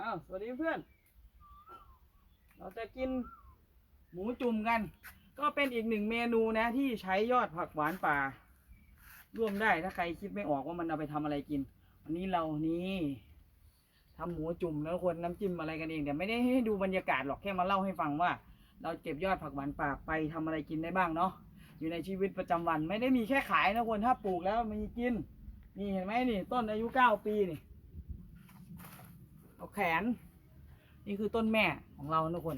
อ้าว สวัสดีเพื่อน เราจะกินหมูจุ่มกัน ก็เป็นอีกหนึ่งเมนูนะ ที่ใช้ยอดผักหวานป่า ร่วมได้ถ้าใครคิดไม่ออกว่ามันเอาไปทำอะไรกิน วันนี้เรานี่ทำหมูจุ่มแล้วคนน้ำจิ้มอะไรกันเองแต่ไม่ได้ให้ดูบรรยากาศหรอกแค่มาเล่าให้ฟังว่า เราเก็บยอดผักหวานป่าไปทำอะไรกินได้บ้างเนาะอยู่ในชีวิตประจำวันไม่ได้มีแค่ขายนะคนถ้าปลูกแล้วมีกินนี่เห็นไหมนี่ ต้นอายุเก้าปีนี่ เอาแขน นี่คือต้นแม่ของเราทุกคน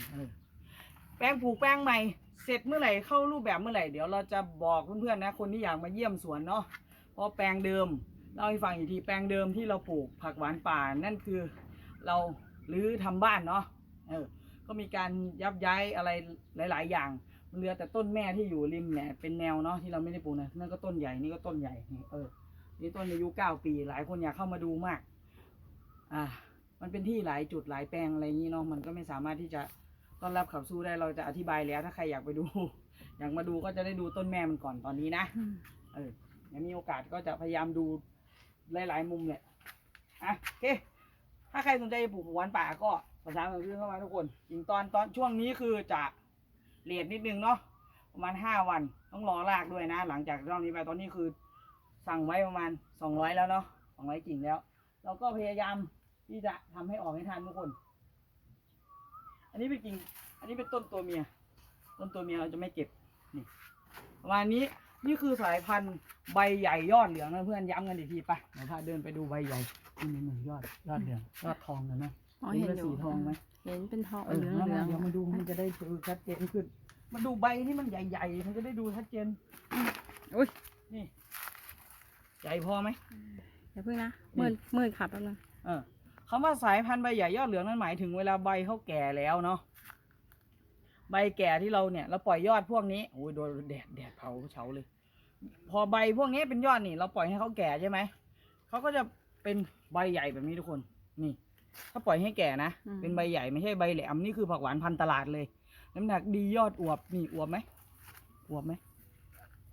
แป้งผูกแป้งใหม่ เสร็จเมื่อไหร่เข้ารูปแบบเมื่อไหร่เดี๋ยวเราจะบอกเพื่อนๆนะคนที่อยากมาเยี่ยมสวนเนาะเพราะแปลงเดิมเล่าให้ฟังอีกทีแปลงเดิมที่เราปลูกผักหวานป่านั่นคือเรารื้อทำบ้านเนาะเออก็มีการยับย้ายอะไรหลาย ๆ อย่างเหลือแต่ต้นแม่ที่อยู่ริมเนี่ยเป็นแนวเนาะที่เราไม่ได้ปลูกนะนั่นก็ต้นใหญ่นี่ก็ต้นใหญ่นี่เออนี่ต้นอายุเก้าปี หลายคนอยากเข้ามาดูมาก อ่า มันเป็นที่หลายจุดหลายแปลงอะไรอย่างนี้เนาะมันก็ไม่สามารถที่จะต้อนรับขับสู้ได้เราจะอธิบายแล้ว ถ้าใครอยากไปดู อยากมาดูก็จะได้ดูต้นแม่มันก่อนตอนนี้นะเออเดี๋ยวมีโอกาสก็จะพยายามดูหลาย ๆ มุมเลยอะโอเคถ้าใครสนใจจะปลูกผักหวานป่าก็ประสานกับเพื่อนเข้ามาทุกคนจริงตอนตอนช่วงนี้คือจะเลทนิดนึงเนาะประมาณห้าวันต้องรอรากด้วยนะ หลังจากรอบนี้ไปตอนนี้คือสั่งไว้ประมาณสองร้อยแล้วเนาะสองร้อยกิ่งแล้ว เราก็พยายาม ที่จะทำให้ออกให้ทันทุกคน อันนี้เป็นกิ่ง อันนี้เป็นต้นตัวเมีย ต้นตัวเมียเราจะไม่เก็บ นี่ประมาณนี้ นี่คือสายพันธุ์ใบใหญ่ยอดเหลืองนะเพื่อนย้ำกันอีกทีไปเดี๋ยวพาเดินไปดูใบใหญ่นี่นี่ยอดยอดเหลืองยอดทองเห็นไหมอ๋อเห็นเป็นอยู่สีทองไหมเห็นเป็นทองเออเหลืองนั่นเหลืน่ะองเดี๋ยวมาดูมันจะได้ดูชัดเจนขึ้นมาดูใบที่มันใหญ่ๆ มันจะได้ดูชัดเจนอุ้ยนี่ ใหญ่พอไหมอย่าเพิ่งนะนี่มืดมืดขับแป๊บนึงเออ คำว่าสายพันธุ์ใบใหญ่ยอดเหลืองนั่นหมายถึงเวลาใบเขาแก่แล้วเนาะใบแก่ที่เราเนี่ยเราปล่อยยอดพวกนี้โอ้ยโดนแดดแดดเผาเฉาเลย พอใบพวกนี้เป็นยอดนี่ เราปล่อยให้เขาแก่ใช่ไหมเขาก็จะเป็นใบใหญ่แบบนี้ทุกคนนี่ ถ้าปล่อยให้แก่นะเป็นใบใหญ่ไม่ใช่ใบแหลมนี่คือผักหวานพันธุ์ตลาดเลย น้ำหนักดียอดอวบนี่อวบไหมอวบไหม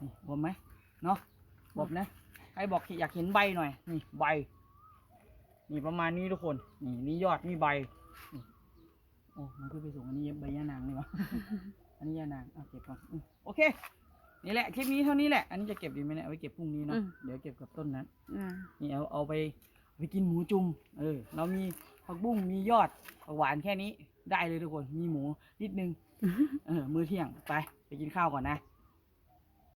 นี่อวบไหมเนาะอวบนะใครบอกอยากเห็นใบหน่อยนี่ใบ นี่ประมาณนี้ทุกคน นี่นี่ยอดนี่ใบนี่โอ้มันคือไปสูงอันนี้ใบยานางนี่วะอันนี้ยานางเอาเก็บก่อนอืมโอเค นี่แหละคลิปนี้เท่านี้แหละ อันนี้จะเก็บดีไหมเนี่ยเอาไปเก็บพรุ่งนี้เนาะ เดี๋ยวเก็บกับต้นนั้นอ่านี่เอาเอาไปเอาไปกินหมูจุ่มเออ เรามีผักบุ้งมียอดผักหวานแค่นี้ได้เลยทุกคน มีหมูนิดนึง เออ มื้อเที่ยงไป ไปกินข้าวก่อนนะ